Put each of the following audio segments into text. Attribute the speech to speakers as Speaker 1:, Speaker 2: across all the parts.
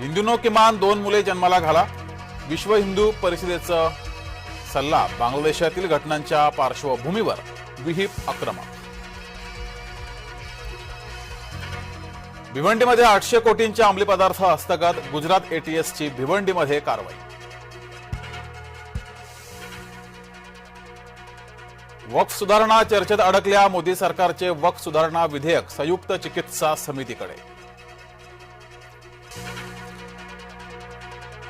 Speaker 1: हिंदूंनो किमान दोन मुले जन्माला घाला. विश्व हिंदू परिषदेचा सल्ला बांगलादेशातील घटनांच्या पार्श्वभूमीवर. विहीप आक्रमक. भिवंडीमध्ये आठशे कोटींच्या अंमली पदार्थ हस्तगत. गुजरात एटीएसची भिवंडीमध्ये कारवाई. वक्फ सुधारणा चर्चेत अडकल्या मोदी सरकारचे वक्फ सुधारणा विधेयक संयुक्त चिकित्सा समितीकडे.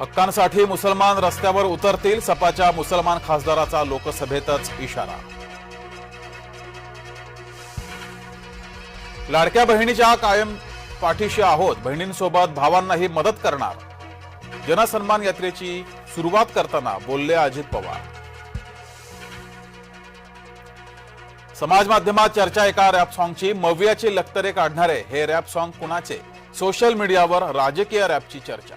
Speaker 1: हक्कांसाठी मुसलमान रस्त्यावर उतरतील सपाच्या मुसलमान खासदाराचा लोकसभेतच इशारा. लाडक्या बहिणीच्या कायम पाठीशी आहोत. बहिणींसोबत भावांनाही मदत करणार. जनसन्मान यात्रेची सुरुवात करताना बोलले अजित पवार. समाज माध्यमात चर्चा एका रॅप सॉंगची मवियाची लक्तरे काढणारे हे रॅप सॉंग कुणाचे? सोशल मीडियावर राजकीय रॅपची चर्चा.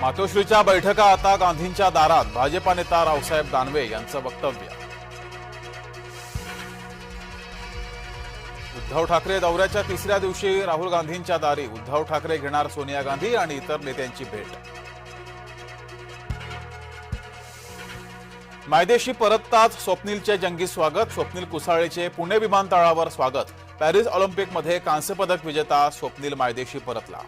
Speaker 1: मातोश्रीच्या बैठका आता गांधींच्या दारात. भाजपा नेता रावसाहेब दानवे यांचं वक्तव्य. उद्धव ठाकरे दौऱ्याच्या तिसऱ्या दिवशी राहुल गांधींच्या दारी. उद्धव ठाकरे घेणार सोनिया गांधी आणि इतर नेत्यांची भेट. मायदेशी परतताच स्वप्नीलचे जंगी स्वागत स्वप्नील कुसाळेचे पुणे विमानतळावर स्वागत. पॅरिस ऑलिम्पिकमध्ये कांस्य पदक विजेता स्वप्नील मायदेशी परतला.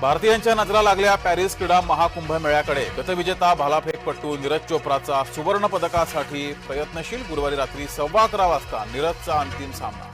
Speaker 1: भारतीयांच्या नजरा लागल्या पॅरिस क्रीडा महाकुंभ मेळ्याकडे. गतविजेता भालाफेकपटू नीरज चोप्राचा सुवर्ण पदकासाठी प्रयत्नशील गुरुवारी रात्री सव्वा अकरा वाजता नीरजचा अंतिम सामना.